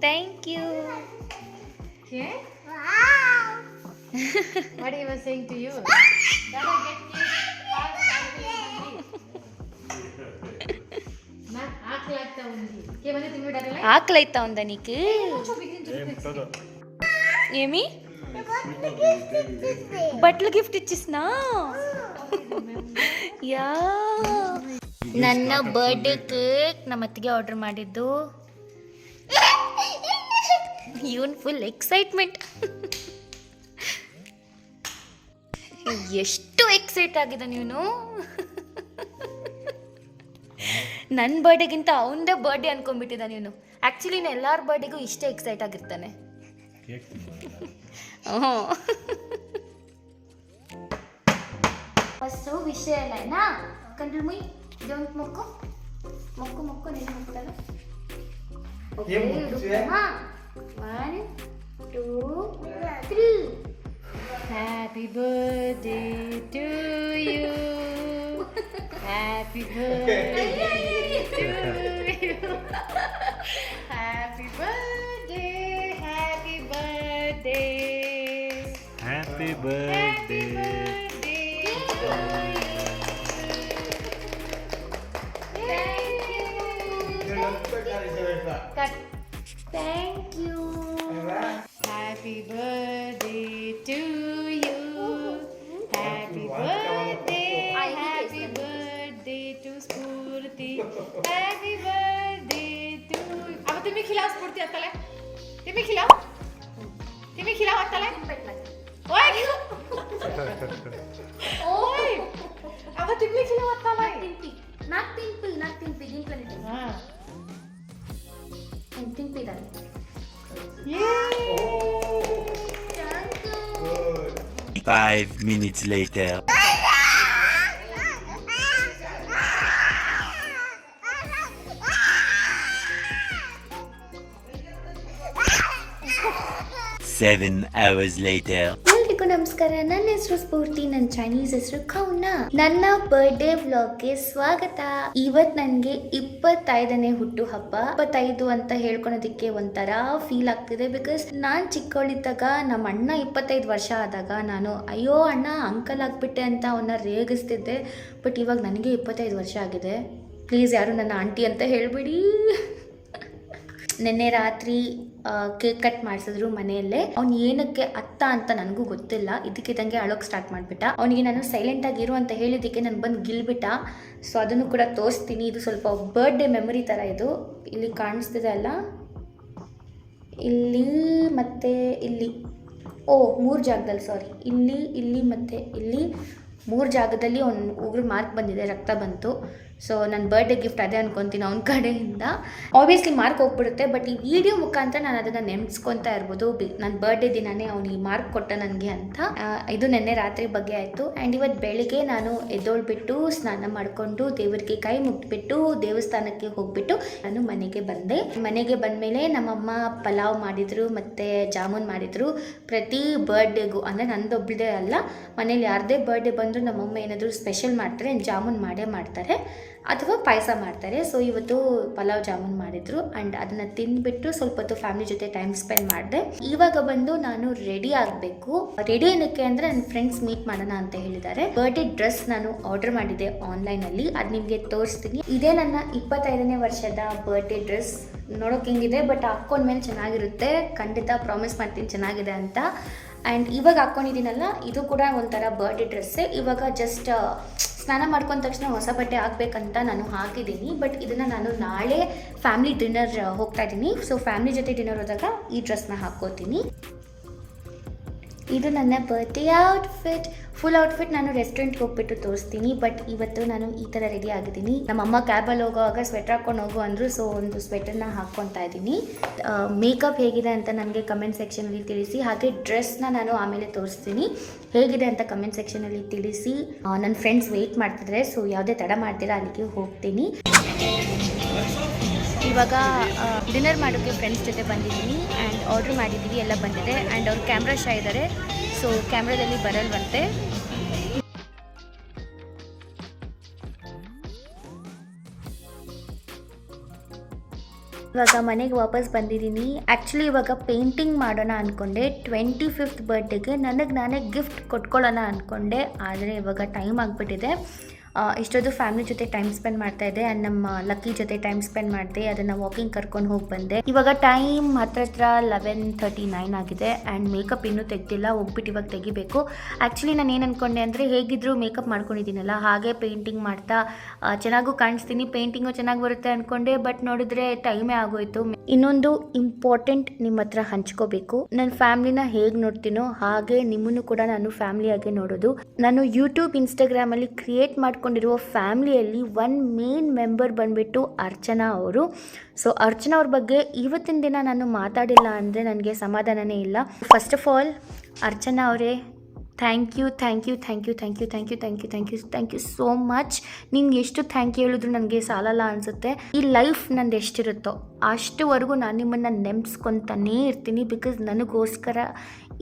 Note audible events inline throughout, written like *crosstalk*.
Thank you. Okay? *laughs* Wow. what he was saying to you? *laughs* Get ఆకలి అవుతా ఉందా నీకు ఏమి బట్టలు గిఫ్ట్ ఇచ్చిస్నా ಯಾ. ನನ್ನ ಬರ್ಡೇ ಕೇಕ್ ನಮ್ಮ ಅತ್ತಿಗೆ ಆರ್ಡರ್ ಮಾಡಿದ್ದು. ಇವನ್ ಫುಲ್ ಎಕ್ಸೈಟ್ಮೆಂಟ್ ಎಷ್ಟು ಎಕ್ಸೈಟ್ ಆಗಿದೆ ನೀನು ನನ್ನ ಬರ್ಡೇಗಿಂತ ಅವನದೇ ಬರ್ಡೇ ಅನ್ಕೊಂಡ್ಬಿಟ್ಟಿದ್ದ ನೀನು. ಆ್ಯಕ್ಚುಲಿ ಎಲ್ಲರ ಬರ್ಡೇಗೂ ಇಷ್ಟೇ ಎಕ್ಸೈಟ್ ಆಗಿರ್ತಾನೆ. ಹ್ಞೂ ಫಸ್ಟು ವಿಷಯ ಎಲ್ಲ ಕಂಡ್ರು ಮುಯ್ ಇದೊಂದು ಮೊಕ್ಕು. ಮೊಕ್ಕು ಮೊಕ್ಕು ನೀನು ಮುಕ್ತಲ್ಲ one two three happy birthday to you. Happy *laughs* birthday to you. *laughs* Happy birthday, happy birthday. Happy birthday. Thank you. Thank you. Happy birthday. Five minutes later. Seven hours later. ಎಲ್ರಿಗೂ ನಮಸ್ಕಾರ. ನನ್ನ ಹೆಸರು ಸ್ಫೂರ್ತಿ, ನನ್ನ ಚೈನೀಸ್ ಹೆಸರು ಕೌನ. ನನ್ನ ಬರ್ಡೇ ವ್ಲಾಗ್ಗೆ ಸ್ವಾಗತ. ಇವತ್ ನನ್ಗೆ ಇಪ್ಪತ್ತೈದನೇ ಹುಟ್ಟು ಹಬ್ಬ ಇಪ್ಪತ್ತೈದು ಅಂತ ಹೇಳ್ಕೊಳೋದಕ್ಕೆ ಒಂಥರ ಫೀಲ್ ಆಗ್ತಿದೆ ಬಿಕಾಸ್ ನಾನ್ ಚಿಕ್ಕವಳಿದ್ದಾಗ ನಮ್ಮ ಅಣ್ಣ ಇಪ್ಪತ್ತೈದು ವರ್ಷ ಆದಾಗ ನಾನು, ಅಯ್ಯೋ ಅಣ್ಣ ಅಂಕಲ್ ಆಗ್ಬಿಟ್ಟೆ ಅಂತ ಅವನ್ನ ರೇಗಿಸ್ತಿದ್ದೆ. ಬಟ್ ಇವಾಗ ನನಗೆ ಇಪ್ಪತ್ತೈದು ವರ್ಷ ಆಗಿದೆ. ಪ್ಲೀಸ್ ಯಾರು ನನ್ನ ಆಂಟಿ ಅಂತ ಹೇಳ್ಬಿಡಿ. *laughs* ನಿನ್ನೆ ರಾತ್ರಿ ಕೇಕ್ ಕಟ್ ಮಾಡಿಸಿದ್ರು ಮನೆಯಲ್ಲೇ. ಅವ್ನು ಏನಕ್ಕೆ ಅತ್ತ ಅಂತ ನನಗೂ ಗೊತ್ತಿಲ್ಲ. ಇದಕ್ಕಿದ್ದಂಗೆ ಅಳೋಕ್ ಸ್ಟಾರ್ಟ್ ಮಾಡಿಬಿಟ್ಟ. ಅವನಿಗೆ ನಾನು ಸೈಲೆಂಟ್ ಆಗಿರು ಅಂತ ಹೇಳಿದ್ದಕ್ಕೆ ನಾನು ಬಂದು ಗಿಲ್ಬಿಟ್ಟ. ಸೊ ಅದನ್ನು ಕೂಡ ತೋರಿಸ್ತೀನಿ. ಇದು ಸ್ವಲ್ಪ ಬರ್ಡೇ ಮೆಮೊರಿ ಥರ ಇದು. ಇಲ್ಲಿ ಕಾಣಿಸ್ತಿದೆ ಅಲ್ಲ? ಇಲ್ಲಿ ಮತ್ತೆ ಇಲ್ಲಿ. ಓ, ಮೂರು ಜಾಗದಲ್ಲಿ ಸಾರಿ ಇಲ್ಲಿ ಇಲ್ಲಿ ಮತ್ತು ಇಲ್ಲಿ. ಮೂರು ಜಾಗದಲ್ಲಿ ಅವ್ನು ಉಗ್ರ ಮಾರ್ಕ್ ಬಂದಿದೆ. ರಕ್ತ ಬಂತು. ಸೊ ನನ್ನ ಬರ್ಡೇ ಗಿಫ್ಟ್ ಅದೇ ಅನ್ಕೊತೀನಿ ಅವ್ನ ಕಡೆಯಿಂದ. ಆಬ್ವಿಯಸ್ಲಿ ಮಾರ್ಕ್ ಹೋಗ್ಬಿಡುತ್ತೆ ಬಟ್ ಈ ವಿಡಿಯೋ ಮುಖಾಂತರ ನಾನು ಅದನ್ನು ನೆನೆಸ್ಕೊತಾ ಇರ್ಬೋದು. ನನ್ನ ಬರ್ಡೇ ದಿನನೇ ಅವ್ನು ಈ ಮಾರ್ಕ್ ಕೊಟ್ಟ ನನಗೆ ಅಂತ. ಇದು ನಿನ್ನೆ ರಾತ್ರಿ ಬಗ್ಗೆ ಆಯಿತು. ಆ್ಯಂಡ್ ಇವತ್ತು ಬೆಳಿಗ್ಗೆ ನಾನು ಎದ್ದೋಳ್ಬಿಟ್ಟು ಸ್ನಾನ ಮಾಡಿಕೊಂಡು ದೇವರಿಗೆ ಕೈ ಮುಟ್ಬಿಟ್ಟು ದೇವಸ್ಥಾನಕ್ಕೆ ಹೋಗ್ಬಿಟ್ಟು ನಾನು ಮನೆಗೆ ಬಂದೆ. ಮನೆಗೆ ಬಂದಮೇಲೆ ನಮ್ಮಮ್ಮ ಪಲಾವ್ ಮಾಡಿದರು, ಮತ್ತು ಜಾಮೂನ್ ಮಾಡಿದರು. ಪ್ರತಿ ಬರ್ಡೇಗೂ ಅಂದರೆ ನಂದೊಬ್ಬಳದೇ ಅಲ್ಲ, ಮನೇಲಿ ಯಾರದೇ ಬರ್ಡೇ ಬಂದರೂ ನಮ್ಮಮ್ಮ ಏನಾದರೂ ಸ್ಪೆಷಲ್ ಮಾಡ್ತಾರೆ, ಜಾಮೂನ್ ಮಾಡೇ ಮಾಡ್ತಾರೆ. ಅಥವಾ ಪಾಯಸ ಮಾಡ್ತಾರೆ. ಸೊ ಇವತ್ತು ಪಲಾವ್ ಜಾಮೂನ್ ಮಾಡಿದ್ರು. ಆ್ಯಂಡ್ ಅದನ್ನು ತಿಂದ್ಬಿಟ್ಟು ಸ್ವಲ್ಪ ಹೊತ್ತು ಫ್ಯಾಮಿಲಿ ಜೊತೆ ಟೈಮ್ ಸ್ಪೆಂಡ್ ಮಾಡಿದೆ. ಇವಾಗ ಬಂದು ನಾನು ರೆಡಿ ಆಗಬೇಕು. ರೆಡಿ ಏನಕ್ಕೆ ಅಂದರೆ ನನ್ನ ಫ್ರೆಂಡ್ಸ್ ಮೀಟ್ ಮಾಡೋಣ ಅಂತ ಹೇಳಿದ್ದಾರೆ. ಬರ್ಡೇ ಡ್ರೆಸ್ ನಾನು ಆರ್ಡರ್ ಮಾಡಿದ್ದೆ ಆನ್ಲೈನಲ್ಲಿ ಅದು ನಿಮಗೆ ತೋರಿಸ್ತೀನಿ. ಇದೇ ನನ್ನ ಇಪ್ಪತ್ತೈದನೇ ವರ್ಷದ ಬರ್ಡೇ ಡ್ರೆಸ್ ನೋಡೋಕೆ ಹೆಂಗಿದೆ ಬಟ್ ಹಾಕ್ಕೊಂಡ್ಮೇಲೆ ಚೆನ್ನಾಗಿರುತ್ತೆ. ಖಂಡಿತ ಪ್ರಾಮಿಸ್ ಮಾಡ್ತೀನಿ ಚೆನ್ನಾಗಿದೆ ಅಂತ. ಆ್ಯಂಡ್ ಇವಾಗ ಹಾಕ್ಕೊಂಡಿದ್ದೀನಲ್ಲ, ಇದು ಕೂಡ ಒಂಥರ ಬರ್ಡೇ ಡ್ರೆಸ್ಸೇ ಇವಾಗ ಜಸ್ಟ್ ಸ್ನಾನ ಮಾಡ್ಕೊಂಡ ತಕ್ಷಣ ಹೊಸ ಬಟ್ಟೆ ಹಾಕ್ಬೇಕಂತ ನಾನು ಹಾಕಿದ್ದೀನಿ. ಬಟ್ ಇದನ್ನು ನಾನು ನಾಳೆ ಫ್ಯಾಮಿಲಿ ಡಿನ್ನರ್ ಹೋಗ್ತಾ ಇದ್ದೀನಿ. ಸೊ ಫ್ಯಾಮಿಲಿ ಜೊತೆ ಡಿನ್ನರ್ ಹೋದಾಗ ಈ ಡ್ರೆಸ್ನ ಹಾಕ್ಕೋತೀನಿ. ಇದು ನನ್ನ ಬರ್ತ್ಡೇ ಔಟ್ಫಿಟ್ ಫುಲ್ ಔಟ್ಫಿಟ್ ನಾನು ರೆಸ್ಟೋರೆಂಟ್ಗೆ ಹೋಗ್ಬಿಟ್ಟು ತೋರಿಸ್ತೀನಿ ಬಟ್ ಇವತ್ತು ನಾನು ಈ ಥರ ರೆಡಿ ಆಗಿದ್ದೀನಿ. ನಮ್ಮಮ್ಮ ಕ್ಯಾಬಲ್ಲಿ ಹೋಗೋವಾಗ ಸ್ವೆಟರ್ ಹಾಕ್ಕೊಂಡು ಹೋಗು ಅಂದರು ಸೊ ಒಂದು ಸ್ವೆಟರ್ನ ಹಾಕ್ಕೊತಾ ಇದ್ದೀನಿ. ಮೇಕಪ್ ಹೇಗಿದೆ ಅಂತ ನನಗೆ ಕಮೆಂಟ್ ಸೆಕ್ಷನಲ್ಲಿ ತಿಳಿಸಿ, ಹಾಗೆ ಡ್ರೆಸ್ನ ನಾನು ಆಮೇಲೆ ತೋರಿಸ್ತೀನಿ. ಹೇಗಿದೆ ಅಂತ ಕಮೆಂಟ್ ಸೆಕ್ಷನಲ್ಲಿ ತಿಳಿಸಿ. ನನ್ನ ಫ್ರೆಂಡ್ಸ್ ವೆಯ್ಟ್ ಮಾಡ್ತಿದ್ರೆ ಸೊ ಯಾವುದೇ ತಡ ಮಾಡ್ತೀರಾ ಅಲ್ಲಿಗೆ ಹೋಗ್ತೀನಿ. ಇವಾಗ ಡಿನ್ನರ್ ಮಾಡೋಕ್ಕೆ ಫ್ರೆಂಡ್ಸ್ ಜೊತೆ ಬಂದಿದ್ದೀನಿ ಆ್ಯಂಡ್ ಆರ್ಡ್ರ್ ಮಾಡಿದ್ದೀವಿ ಎಲ್ಲ ಬಂದಿದೆ ಆ್ಯಂಡ್ ಅವ್ರು ಕ್ಯಾಮ್ರಾ ಶಾ ಇದ್ದಾರೆ ಸೊ ಕ್ಯಾಮ್ರಾದಲ್ಲಿ ಬರಲ್ವಂತೆ. ಇವಾಗ ಮನೆಗೆ ವಾಪಸ್ ಬಂದಿದ್ದೀನಿ. ಆ್ಯಕ್ಚುಲಿ ಇವಾಗ ಪೇಂಟಿಂಗ್ ಮಾಡೋಣ ಅಂದ್ಕೊಂಡೆ ಟ್ವೆಂಟಿ ಫಿಫ್ತ್ ಬರ್ಡೇಗೆ ನನಗೆ ನಾನೇ ಗಿಫ್ಟ್ ಕೊಟ್ಕೊಳ್ಳೋಣ ಅಂದ್ಕೊಂಡೆ ಆದರೆ ಇವಾಗ ಟೈಮ್ ಆಗಿಬಿಟ್ಟಿದೆ. ಇಷ್ಟೊಂದು ಫ್ಯಾಮಿಲಿ ಜೊತೆ ಟೈಮ್ ಸ್ಪೆಂಡ್ ಮಾಡ್ತಾ ಇದ್ದೆ ಆ್ಯಂಡ್ ನಮ್ಮ ಲಕ್ಕಿ ಜೊತೆ ಟೈಮ್ ಸ್ಪೆಂಡ್ ಮಾಡಿದೆ, ಅದನ್ನು ವಾಕಿಂಗ್ ಕರ್ಕೊಂಡು ಹೋಗಿ ಬಂದೆ. ಇವಾಗ ಟೈಮ್ ಹತ್ರ ಹತ್ರ ಲೆವೆನ್ ತರ್ಟಿ ನೈನ್ ಆಗಿದೆ ಆ್ಯಂಡ್ ಮೇಕಪ್ ಇನ್ನೂ ತೆಗ್ದಿಲ್ಲ ಹೋಗ್ಬಿಟ್ಟು ಇವಾಗ ತೆಗಿಬೇಕು. ಆ್ಯಕ್ಚುಲಿ ನಾನು ಏನು ಅಂದ್ಕೊಂಡೆ ಅಂದರೆ ಹೇಗಿದ್ರು ಮೇಕಪ್ ಮಾಡ್ಕೊಂಡಿದ್ದೀನಲ್ಲ ಹಾಗೆ ಪೇಂಟಿಂಗ್ ಮಾಡ್ತಾ ಚೆನ್ನಾಗೂ ಕಾಣಿಸ್ತೀನಿ ಪೇಂಟಿಂಗು ಚೆನ್ನಾಗಿ ಬರುತ್ತೆ ಅಂದ್ಕೊಂಡೆ ಬಟ್ ನೋಡಿದ್ರೆ ಟೈಮೇ ಆಗೋಯ್ತು. ಇನ್ನೊಂದು ಇಂಪಾರ್ಟೆಂಟ್ ನಿಮ್ಮ ಹತ್ರ ಹಂಚ್ಕೋಬೇಕು. ನನ್ನ ಫ್ಯಾಮಿಲಿನ ಹೇಗೆ ನೋಡ್ತೀನೋ ಹಾಗೆ ನಿಮ್ಮನ್ನು ಕೂಡ ನಾನು ಫ್ಯಾಮ್ಲಿಯಾಗೆ ನೋಡೋದು. ನಾನು ಯೂಟ್ಯೂಬ್ ಇನ್ಸ್ಟಾಗ್ರಾಮಲ್ಲಿ ಕ್ರಿಯೇಟ್ ಮಾಡ್ಕೊಂಡಿರುವ ಫ್ಯಾಮಿಲಿಯಲ್ಲಿ ಒನ್ ಮೇನ್ ಮೆಂಬರ್ ಬಂದ್ಬಿಟ್ಟು ಅರ್ಚನಾ ಅವರು. ಸೊ ಅರ್ಚನಾ ಅವ್ರ ಬಗ್ಗೆ ಇವತ್ತಿನ ದಿನ ನಾನು ಮಾತಾಡಿಲ್ಲ ಅಂದರೆ ನನಗೆ ಸಮಾಧಾನನೇ ಇಲ್ಲ. ಫಸ್ಟ್ ಆಫ್ ಆಲ್ ಅರ್ಚನಾ ಅವರೇ thank you thank you thank you thank you thank you thank you thank you thank you so much ನಿಮ್ಗೆ ಎಷ್ಟು ಥ್ಯಾಂಕ್ ಯು ಹೇಳಿದ್ರು ನನಗೆ ಸಾಲಲ್ಲ ಅನಿಸುತ್ತೆ. ಈ ಲೈಫ್ ನಂದು ಎಷ್ಟಿರುತ್ತೋ ಅಷ್ಟುವರೆಗೂ ನಾನು ನಿಮ್ಮನ್ನು ನೆಮ್ಸ್ಕೊತಾನೇ ಇರ್ತೀನಿ ಬಿಕಾಸ್ ನನಗೋಸ್ಕರ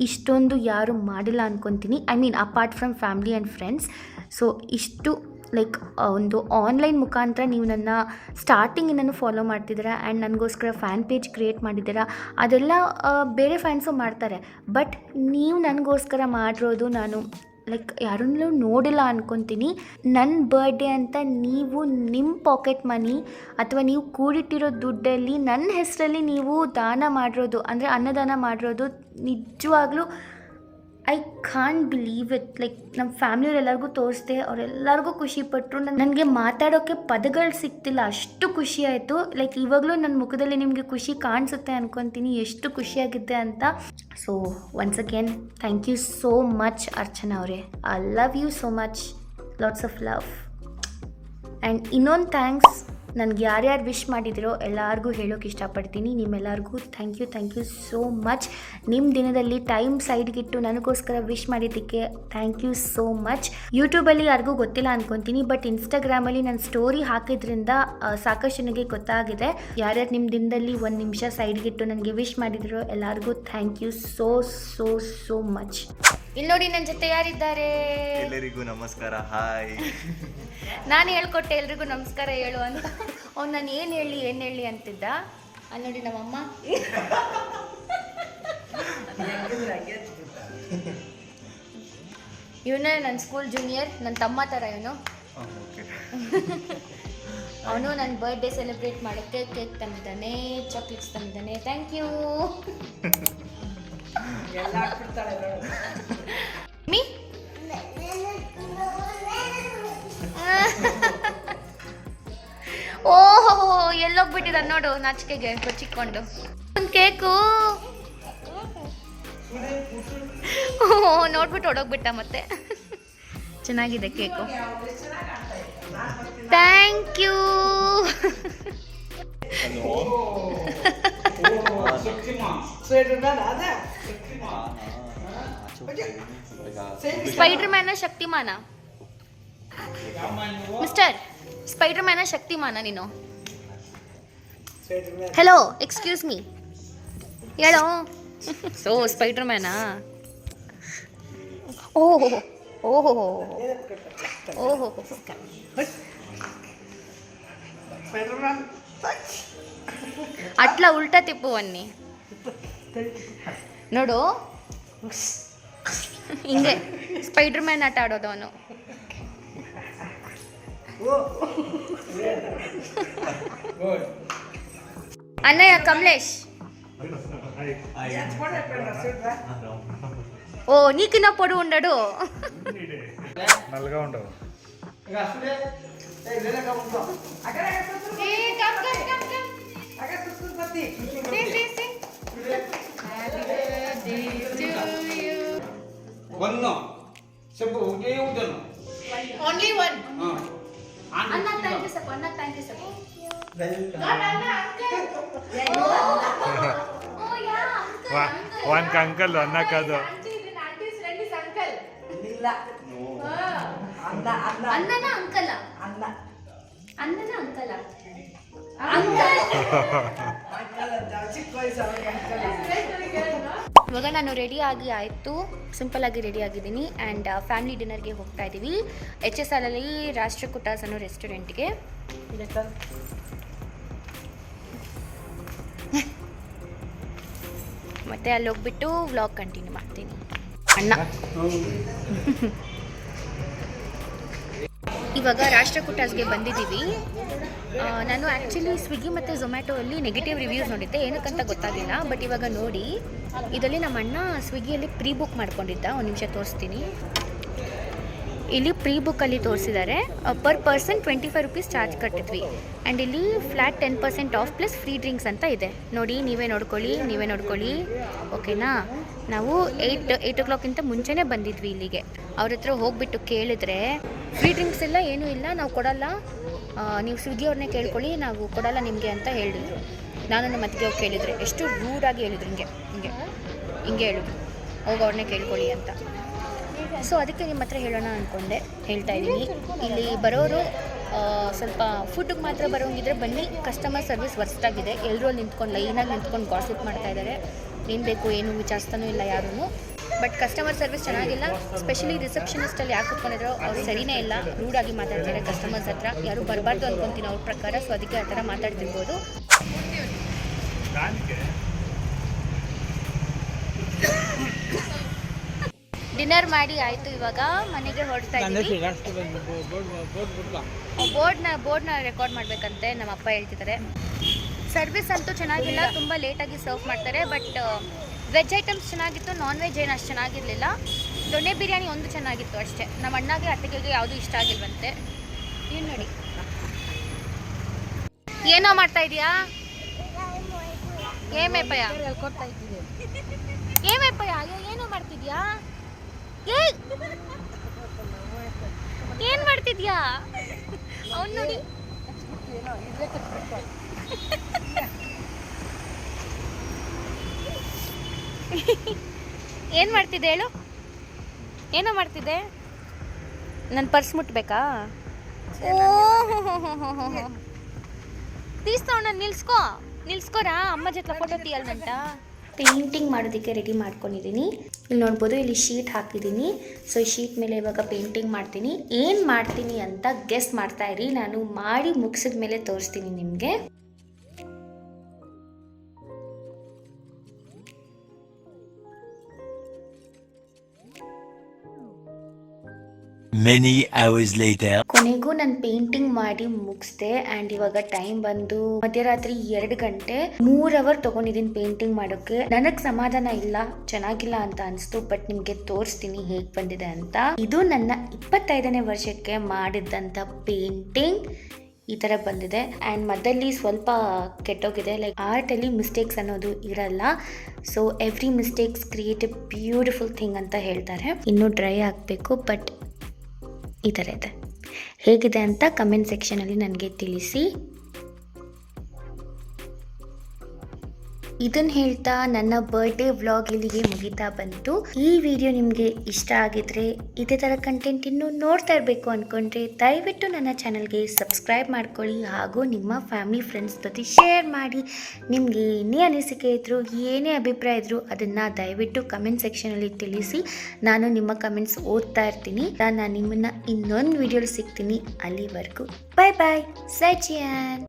ಇಷ್ಟೊಂದು ಯಾರು ಮಾಡಿಲ್ಲ ಅಂದ್ಕೊತೀನಿ I mean apart from family and friends so ಇಷ್ಟು ಲೈಕ್ ಒಂದು ಆನ್ಲೈನ್ ಮುಖಾಂತರ ನೀವು ನನ್ನ ಸ್ಟಾರ್ಟಿಂಗಿನೂ ಫಾಲೋ ಮಾಡ್ತಿದ್ದೀರಾ ಆ್ಯಂಡ್ ನನಗೋಸ್ಕರ ಫ್ಯಾನ್ ಪೇಜ್ ಕ್ರಿಯೇಟ್ ಮಾಡಿದ್ದೀರಾ, ಅದೆಲ್ಲ ಬೇರೆ ಫ್ಯಾನ್ಸು ಮಾಡ್ತಾರೆ. ಬಟ್ ನೀವು ನನಗೋಸ್ಕರ ಮಾಡಿರೋದು ನಾನು ಲೈಕ್ ಯಾರನ್ನೂ ನೋಡಿಲ್ಲ ಅಂದ್ಕೊತೀನಿ ನನ್ನ ಬರ್ಡೇ ಅಂತ ನೀವು ನಿಮ್ಮ ಪಾಕೆಟ್ ಮನಿ ಅಥವಾ ನೀವು ಕೂಡಿಟ್ಟಿರೋ ದುಡ್ಡಲ್ಲಿ ನನ್ನ ಹೆಸರಲ್ಲಿ ನೀವು ದಾನ ಮಾಡಿರೋದು, ಅಂದರೆ ಅನ್ನದಾನ ಮಾಡಿರೋದು ನಿಜವಾಗ್ಲೂ I can believe it like ನಮ್ಮ ಫ್ಯಾಮಿಲಿಯವರೆಲ್ಲರಿಗೂ ತೋರಿಸ್ದೆ ಅವರೆಲ್ಲರಿಗೂ ಖುಷಿಪಟ್ಟರು ನನಗೆ ಮಾತಾಡೋಕ್ಕೆ ಪದಗಳು ಸಿಗ್ತಿಲ್ಲ. ಅಷ್ಟು ಖುಷಿ ಆಯಿತು. ಲೈಕ್ ಇವಾಗಲೂ ನನ್ನ ಮುಖದಲ್ಲಿ ನಿಮಗೆ ಖುಷಿ ಕಾಣಿಸುತ್ತೆ ಅನ್ಕೊತೀನಿ. ಎಷ್ಟು ಖುಷಿಯಾಗಿದ್ದೆ ಅಂತ. So once again thank you so much Archana ಅವರೇ. I love you so much lots of love and ಇನ್ನೊಂದು ಥ್ಯಾಂಕ್ಸ್ ನನಗೆ ಯಾರ್ಯಾರು ವಿಶ್ ಮಾಡಿದಿರೋ ಎಲ್ಲರಿಗೂ ಹೇಳೋಕೆ ಇಷ್ಟಪಡ್ತೀನಿ. ನಿಮ್ಮೆಲ್ಲರಿಗೂ thank you thank you so much ನಿಮ್ಮ ದಿನದಲ್ಲಿ ಟೈಮ್ ಸೈಡ್ಗಿಟ್ಟು ನನಗೋಸ್ಕರ ವಿಶ್ ಮಾಡಿದ್ದಕ್ಕೆ ಥ್ಯಾಂಕ್ ಯು ಸೋ ಮಚ್ ಯೂಟ್ಯೂಬಲ್ಲಿ ಯಾರಿಗೂ ಗೊತ್ತಿಲ್ಲ ಅನ್ಕೊತೀನಿ ಬಟ್ ಇನ್ಸ್ಟಾಗ್ರಾಮಲ್ಲಿ ನಾನು ಸ್ಟೋರಿ ಹಾಕಿದ್ರಿಂದ ಸಾಕಷ್ಟು ನನಗೆ ಗೊತ್ತಾಗಿದೆ. ಯಾರ್ಯಾರು ನಿಮ್ಮ ದಿನದಲ್ಲಿ ಒಂದು ನಿಮಿಷ ಸೈಡ್ಗಿಟ್ಟು ನನಗೆ ವಿಶ್ ಮಾಡಿದಿರೋ ಎಲ್ಲರಿಗೂ thank you so so so much ಇಲ್ಲಿ ನೋಡಿ ನನ್ನ ಜೊತೆ ಯಾರಿದ್ದಾರೆ? ಎಲ್ಲರಿಗೂ ನಮಸ್ಕಾರ ಹಾಯ್. ನಾನು ಹೇಳ್ಕೊಟ್ಟೆ ಎಲ್ರಿಗೂ ನಮಸ್ಕಾರ ಹೇಳು ಅಂತ. ಅವ್ನು ನಾನು ಏನು ಹೇಳಿ ಏನು ಹೇಳಿ ಅಂತಿದ್ದ? ಅಲ್ಲಿ ನೋಡಿ ನಮ್ಮಮ್ಮ. ಇವನೇ ನನ್ನ ಸ್ಕೂಲ್ ಜೂನಿಯರ್ ನನ್ನ ತಮ್ಮ ಥರ ಇವನು. ಓಕೆ ಅವನು ನನ್ನ ಬರ್ಡೇ ಸೆಲೆಬ್ರೇಟ್ ಮಾಡೋಕ್ಕೆ ಕೇಕ್ ತಂದಿದ್ದಾನೆ ಚಾಕ್ಲೇಟ್ಸ್ ತಂದಿದ್ದಾನೆ. ಥ್ಯಾಂಕ್ ಯು ಮೀ ಓಹೋ ಎಲ್ಲೋಗ್ಬಿಟ್ಟಿದ ನೋಡು ನಾಚಿಕೆಗೆ ಕೊಚ್ಚಿಕೊಂಡು ಒಂದು ಕೇಕು. ಓ ನೋಡ್ಬಿಟ್ಟು ಹೊಡೋಗ್ಬಿಟ್ಟ ಮತ್ತೆ. ಚೆನ್ನಾಗಿದೆ cake. Thank you Spider Man Shaktimaan. Mister spider ಮ್ಯಾನ ಶಕ್ತಿಮಾನ ನೀನು ಹಲೋ ಎಕ್ಸ್ಕ್ಯೂಸ್ ಮೀ ಹೇಳೋ ಸೊ ಸ್ಪೈಡರ್ ಮ್ಯಾನಾ ಓಹೋ ಓಹೋ ಓಹೋ అట్లా ఉల్టా తిప్పు అన్ని ನೋಡು ಹಿಂಗೆ ಸ್ಪೈಡರ್ ಮ್ಯಾನ್ ಆಟ ಆಡೋದು ಅವನು అన్నయ్య కమలేష్. ఓ నీకిన్న పొడి ఉండడు. నల్లగా ఉండవు చెప్పు ఉంటాను. ఓన్లీ వన్ అన్న థ్యాంక్ యూ సార్ అన్న థ్యాంక్ యూ సార్ వానికి అంకల్ అన్న కాదు అన్నన అంకల అన్నన అంకల *laughs* ಇವಾಗ ನಾನು ರೆಡಿ ಆಗಿ ಆಯಿತು. ಸಿಂಪಲ್ ಆಗಿ ರೆಡಿ ಆಗಿದ್ದೀನಿ ಆ್ಯಂಡ್ ಫ್ಯಾಮಿಲಿ ಡಿನ್ನರ್ಗೆ ಹೋಗ್ತಾ ಇದ್ದೀವಿ ಎಚ್ ಎಸ್ ಅಲ್ಲಿ ರಾಷ್ಟ್ರಕೂಟಾಸ್ ಅನ್ನೋ ರೆಸ್ಟೋರೆಂಟ್ಗೆ ಮತ್ತೆ ಅಲ್ಲಿ ಹೋಗ್ಬಿಟ್ಟು ವ್ಲಾಗ್ ಕಂಟಿನ್ಯೂ ಮಾಡ್ತೀನಿ. ಅಣ್ಣ. *laughs* ಇವಾಗ ರಾಷ್ಟ್ರಕೂಟಾಸ್ಗೆ ಬಂದಿದ್ದೀವಿ. ನಾನು ಆ್ಯಕ್ಚುಲಿ ಸ್ವಿಗ್ಗಿ ಮತ್ತು ಝೊಮ್ಯಾಟೊ ಅಲ್ಲಿ ನೆಗೆಟಿವ್ ರಿವ್ಯೂಸ್ ನೋಡಿದ್ದೆ. ಏನಕ್ಕಂತ ಗೊತ್ತಾಗಿಲ್ಲ ಬಟ್ ಇವಾಗ ನೋಡಿ. ಇದರಲ್ಲಿ ನಮ್ಮ ಅಣ್ಣ ಸ್ವಿಗ್ಗಿಯಲ್ಲಿ ಪ್ರೀ ಬುಕ್ ಮಾಡ್ಕೊಂಡಿದ್ದ. ಒಂದು ನಿಮಿಷ ತೋರಿಸ್ತೀನಿ. ಇಲ್ಲಿ ಪ್ರೀ ಬುಕ್ಕಲ್ಲಿ ತೋರಿಸಿದ್ದಾರೆ. Per person twenty five rupees charge ಕಟ್ಟಿದ್ವಿ. And ಇಲ್ಲಿ flat ten percent off plus free drinks ಅಂತ ಇದೆ. ನೋಡಿ, ನೀವೇ ನೋಡ್ಕೊಳ್ಳಿ ನೀವೇ ನೋಡ್ಕೊಳ್ಳಿ. ಓಕೆನಾ ನಾವು ಏಯ್ಟ್ ಏಯ್ಟ್ ಓ ಕ್ಲಾಕಿಂತ ಮುಂಚೆನೇ ಬಂದಿದ್ವಿ ಇಲ್ಲಿಗೆ. ಅವ್ರ ಹತ್ರ ಹೋಗಿಬಿಟ್ಟು ಕೇಳಿದ್ರೆ ಫ್ರೀ ಡ್ರಿಂಕ್ಸ್ ಎಲ್ಲ ಏನೂ ಇಲ್ಲ, ನಾವು ಕೊಡಲ್ಲ. ನೀವು ಸ್ವಿಗ್ಗಿ ಅವ್ರನ್ನೇ ಕೇಳ್ಕೊಳ್ಳಿ, ನಾವು ಕೊಡಲ್ಲ ನಿಮಗೆ ಅಂತ ಹೇಳಿದ್ರು. ನಾನು ನಮ್ಮ ಅತ್ತಿಗೆ ಅವ್ರು ಕೇಳಿದ್ರೆ, ಎಷ್ಟು ರೂಡಾಗಿ ಹೇಳಿದ್ರು ಹಿಂಗೆ ಹಿಂಗೆ ಹಿಂಗೆ ಹೇಳಿದ್ರು. ಹೋಗಿ ಅವ್ರನ್ನೇ ಕೇಳ್ಕೊಳ್ಳಿ ಅಂತ. ಸೊ ಅದಕ್ಕೆ ನಿಮ್ಮ ಹತ್ರ ಹೇಳೋಣ ಅಂದ್ಕೊಂಡೆ ಹೇಳ್ತಾ ಇದ್ದೀನಿ. ಇಲ್ಲಿ ಬರೋರು ಸ್ವಲ್ಪ ಫುಡ್ಗೆ ಮಾತ್ರ ಬರೋಂಗಿದ್ರೆ ಬನ್ನಿ ಕಸ್ಟಮರ್ ಸರ್ವಿಸ್ ವರ್ಸ್ಟ್ ಆಗಿದೆ ಎಲ್ಲರೂ ನಿಂತ್ಕೊಂಡು, ಲೈನಾಗಿ ನಿಂತ್ಕೊಂಡು ಗಾಸಿಪ್ ಮಾಡ್ತಾ ಇದ್ದಾರೆ. ಏನು ಬೇಕು, ಏನು ವಿಚಾರಿಸ್ತಾನೂ ಇಲ್ಲ ಯಾರೂ ಬಟ್ ಕಸ್ಟಮರ್ ಸರ್ವಿಸ್ ಚೆನ್ನಾಗಿಲ್ಲ. ಸ್ಪೆಷಲಿ ರಿಸೆಪ್ಷನಿಸ್ಟಲ್ಲಿ ಯಾಕೆ ಕೂತ್ಕೊಂಡಿದ್ರು ಅವ್ರು ಸರಿನೇ ಇಲ್ಲ. ರೂಡಾಗಿ ಮಾತಾಡ್ತಾರೆ ಕಸ್ಟಮರ್ಸ್ ಹತ್ರ. ಯಾರು ಬರಬಾರ್ದು ಅನ್ಕೊಂತೀನಿ ಅವ್ರ ಪ್ರಕಾರ ಸೊ ಅದಕ್ಕೆ ಆ ಥರ ಮಾತಾಡ್ತಿರ್ಬೋದು. ಡಿನ್ನರ್ ಮಾಡಿ ಆಯಿತು ಇವಾಗ. ಮನೆಗೆ ಹೊರಡ್ತಾ ಇದ್ದೀವಿ ಬೋರ್ಡ್ನ ಬೋರ್ಡ್ನ ರೆಕಾರ್ಡ್ ಮಾಡಬೇಕಂತೆ ನಮ್ಮ ಅಪ್ಪ ಹೇಳ್ತಿದ್ದಾರೆ. ಸರ್ವಿಸ್ ಅಂತೂ ಚೆನ್ನಾಗಿಲ್ಲ ತುಂಬ ಲೇಟಾಗಿ ಸರ್ವ್ ಮಾಡ್ತಾರೆ ಬಟ್ ವೆಜ್ ಐಟಮ್ಸ್ ಚೆನ್ನಾಗಿತ್ತು ನಾನ್ ವೆಜ್ ಏನು ಅಷ್ಟು ಚೆನ್ನಾಗಿರಲಿಲ್ಲ. ದೊಣ್ಣೆ ಬಿರಿಯಾನಿ ಒಂದು ಚೆನ್ನಾಗಿತ್ತು ಅಷ್ಟೇ. ನಮ್ಮ ಅಣ್ಣಗೆ, ಅತ್ತಿಗೆಗೆ ಯಾವುದೂ ಇಷ್ಟ ಆಗಿಲ್ವಂತೆ. ಏನು ನೋಡಿ. ಏನೋ ಮಾಡ್ತಾ ಇದೀಯಾ? ಏಮೇಪಯ್ಯ ಏಮೇಪಯ್ಯ ಅಯ್ಯೋ, ಏನೋ ಮಾಡ್ತಿದ್ಯಾ? ಏನ್ ಮಾಡ್ತಿದ್ಯಾ? ಅವ್ನು ನೋಡಿ. *laughs* ಏನ್ ಮಾಡ್ತಿದ್ದೆ ಹೇಳು? ಏನೋ ಮಾಡ್ತಿದ್ದೆ? ನನ್ನ ಪರ್ಸ್ ಮುಟ್ಬೇಕಾ? ತೀಸ್ತವಣ್ಣ ನಿಲ್ಸ್ಕೋ. ನಿಲ್ಸ್ಕೋರಾ? ಅಮ್ಮ ಜೊತೆ ಫೋಟೋ ತೀಯಲ್ವಂತ ಪೇಂಟಿಂಗ್ ಮಾಡೋದಕ್ಕೆ ರೆಡಿ ಮಾಡ್ಕೊಂಡಿದ್ದೀನಿ. ಇಲ್ಲಿ ನೋಡ್ಬೋದು, ಇಲ್ಲಿ ಶೀಟ್ ಹಾಕಿದ್ದೀನಿ. ಸೊ ಈ ಶೀಟ್ ಮೇಲೆ ಇವಾಗ ಪೇಂಟಿಂಗ್ ಮಾಡ್ತೀನಿ. ಏನು ಮಾಡ್ತೀನಿ ಅಂತ ಗೆಸ್ ಮಾಡ್ತಾ ಇರಿ. ನಾನು ಮಾಡಿ ಮುಗಿಸಿದ ಮೇಲೆ ತೋರಿಸ್ತೀನಿ ನಿಮಗೆ. Many hours later. ಕೊನೆಗೂ ನಾನು ಪೇಂಟಿಂಗ್ ಮಾಡಿ ಮುಗಿಸ್ದೆ ಆ್ಯಂಡ್ ಇವಾಗ ಟೈಮ್ ಬಂದು ಮಧ್ಯರಾತ್ರಿ ಎರಡು ಗಂಟೆ ಮೂರ್ ಅವರ್ ತಗೊಂಡಿದ್ದೀನಿ ಪೇಂಟಿಂಗ್ ಮಾಡೋಕೆ. ನನಗ್ ಸಮಾಧಾನ ಇಲ್ಲ, ಚೆನ್ನಾಗಿಲ್ಲ ಅಂತ ಅನಿಸ್ತು ಬಟ್ ನಿಮ್ಗೆ ತೋರಿಸ್ತೀನಿ ಹೇಗ್ ಬಂದಿದೆ ಅಂತ. ಇದು ನನ್ನ ಇಪ್ಪತ್ತೈದನೇ ವರ್ಷಕ್ಕೆ ಮಾಡಿದ್ದಂತ ಪೇಂಟಿಂಗ್ ಈ ತರ ಬಂದಿದೆ. ಆ್ಯಂಡ್ ಮದ್ದಲ್ಲಿ ಸ್ವಲ್ಪ ಕೆಟ್ಟೋಗಿದೆ ಲೈಕ್ ಆರ್ಟಲ್ಲಿ ಮಿಸ್ಟೇಕ್ಸ್ ಅನ್ನೋದು ಇರಲ್ಲ. So every mistakes create a beautiful thing ಅಂತ ಹೇಳ್ತಾರೆ. ಇನ್ನೂ ಡ್ರೈ ಆಗಬೇಕು ಬಟ್ ಈ ಥರ ಇದೆ. ಹೇಗಿದೆ ಅಂತ ಕಮೆಂಟ್ ಸೆಕ್ಷನಲ್ಲಿ ನನಗೆ ತಿಳಿಸಿ. ಇದನ್ನ ಹೇಳ್ತಾ ನನ್ನ ಬರ್ಡೇ ವ್ಲಾಗ್ ಇಲ್ಲಿಗೆ ಮುಗಿತಾ ಬಂತು. ಈ ವಿಡಿಯೋ ನಿಮಗೆ ಇಷ್ಟ ಆಗಿದ್ರೆ ಇದೇ ಥರ ಕಂಟೆಂಟ್ ಇನ್ನು ನೋಡ್ತಾ ಇರಬೇಕು ಅಂದ್ಕೊಂಡ್ರೆ ದಯವಿಟ್ಟು ನನ್ನ ಚಾನಲ್ಗೆ ಸಬ್ಸ್ಕ್ರೈಬ್ ಮಾಡ್ಕೊಳ್ಳಿ ಹಾಗೂ ನಿಮ್ಮ ಫ್ಯಾಮಿಲಿ ಫ್ರೆಂಡ್ಸ್ ಜೊತೆ ಶೇರ್ ಮಾಡಿ. ನಿಮಗೆ ಏನೇ ಅನಿಸಿಕೆ ಇದ್ರು, ಏನೇ ಅಭಿಪ್ರಾಯ ಇದ್ರು ಅದನ್ನು ದಯವಿಟ್ಟು ಕಮೆಂಟ್ ಸೆಕ್ಷನಲ್ಲಿ ತಿಳಿಸಿ. ನಾನು ನಿಮ್ಮ ಕಮೆಂಟ್ಸ್ ಓದ್ತಾ ಇರ್ತೀನಿ. ನಾನು ನಿಮ್ಮನ್ನ ಇನ್ನೊಂದು ವಿಡಿಯೋಲಿ ಸಿಗ್ತೀನಿ ಅಲ್ಲಿವರೆಗೂ. ಬಾಯ್ ಬಾಯ್ ಸಚಿಯನ್